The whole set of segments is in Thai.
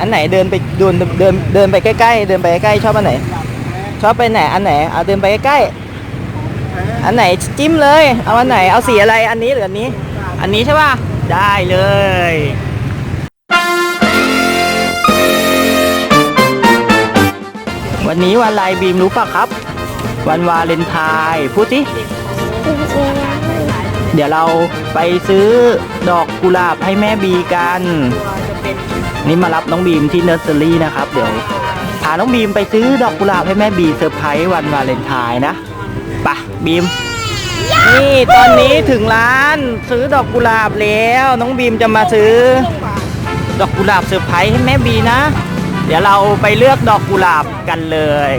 อันไหนเดินไปเดินเดินเดินไปใกล้ๆเดินไปใกล้ๆชอบอันไหน ชอบไปไหนอันไหนเอาเดินไปใกล้ๆอันไหนจิ้มเลย เอาอันไหนเอาสีอะไรอันนี้หรืออันนี้ อันนี้ใช่ป่ะได้เลยวันนี้วันอะไรบีมรู้ป่ะครับ วันวาเลนไทน์พูดสิเดี๋ยวเราไปซื้อดอกกุหลาบให้แม่บีกัน นี่มารับน้องบีมที่เนอร์เซอรี่นะครับ เดี๋ยวพาน้องบีมไปซื้อดอกกุหลาบให้แม่บีเซอร์ไพรส์วันวาเลนไทน์นะไปะบีม นี่ตอนนี้ถึงร้านซื้อดอกกุหลาบแล้ว น้องบีมจะมาซื้อ ดอกกุหลาบเซอร์ไพรส์ให้แม่บีนะ เดี๋ยวเราไปเลือกดอกกุหลาบกันเลย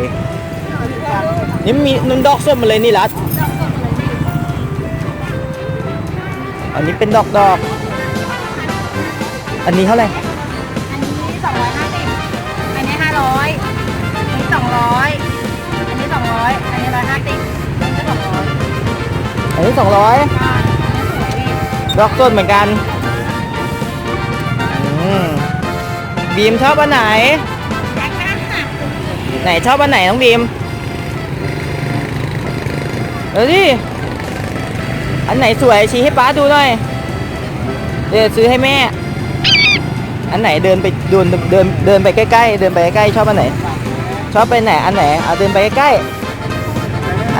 นี่มีนุ่นดอกส้มมาเลยนี่รัดอันนี้เป็นดอกดอก อันนี้เท่าไหร่ นนี้สองร้อยอ่าอันนี้สวยดีดอกส้มเหมือนกันอืมบีมชอบอันไหนแจ็คนะไหนชอบอันไหนน้องบีมเดี๋ยวดิอันไหนสวยชี้ให้ป้าดูหน่อย เดี๋ยวซื้อให้แม่ อันไหนเดินไปเดินเดินเดินไปใกล้ๆเดินไปใกล้ๆชอบอันไหน ชอบไปไหนอันไหนเอาเดินไปใกล้ๆ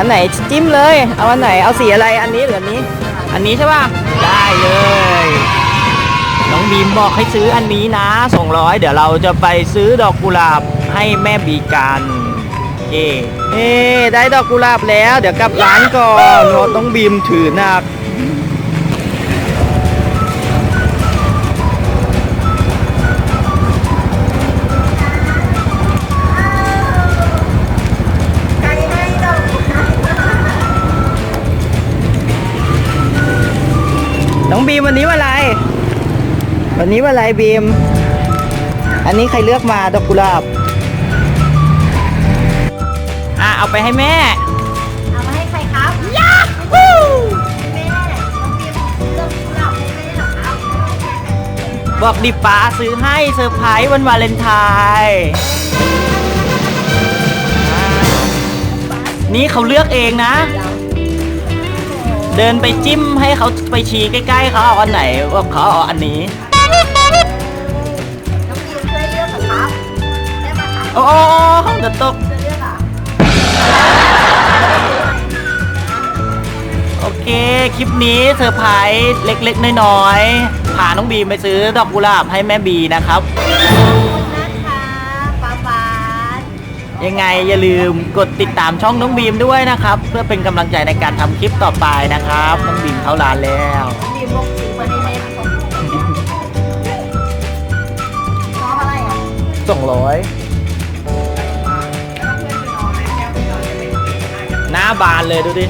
อันไหนจิ้มเลย เอาอันไหน เอาสีอะไร อันนี้หรืออันนี้ อันนี้ใช่ป่ะ ได้เลย น้องบีมบอกให้ซื้ออันนี้นะ200เดี๋ยวเราจะไปซื้อดอกกุหลาบให้แม่บีกันเอ๊เอ๊ได้ดอกกุหลาบแล้ว เดี๋ยวกลับร้านก่อนเราต้องบีมถือหนัก องบีมวันนี้วันอะไร วันนี้วันอะไรบีม อันนี้ใครเลือกมาดอกกุหลาบ อะเอาไปให้แม่ เอามาให้ใครครับยาฮูแม่น้องบีมเลือกกุหลาบให้แม่เหรอครับบอกดิป้าซื้อให้เซอร์ไพรส์วันวาเลนไทน์อ่านี่เขาเลือกเองนะ เเดินไปจิ้มให้เขาไปชี้ใกล้ๆเขาเอาอันไหนว่าเขาเอาอันนี้ น้องบีมช่วยเลือกเหรอครับได้ไหมครับโอ้โอ้โอ้จะตกจะเลือกเหรอโอเค คลิปนี้เซอร์ไพรส์เล็กๆ น้อยๆพาน้องบีมไปซื้อดอกกุหลาบให้แม่บีนะครับ ยังไงอย่าลืมกดติดตามช่องน้องบีมด้วยนะครับ เพื่อเป็นกำลังใจในการทำคลิปต่อไปนะครับ น้องบีมเข้าร้านแล้ว บีมบอกซื้อมาให้แม่ของน้องอะไรอะสองร้อยหน้าบานเลยดูดิ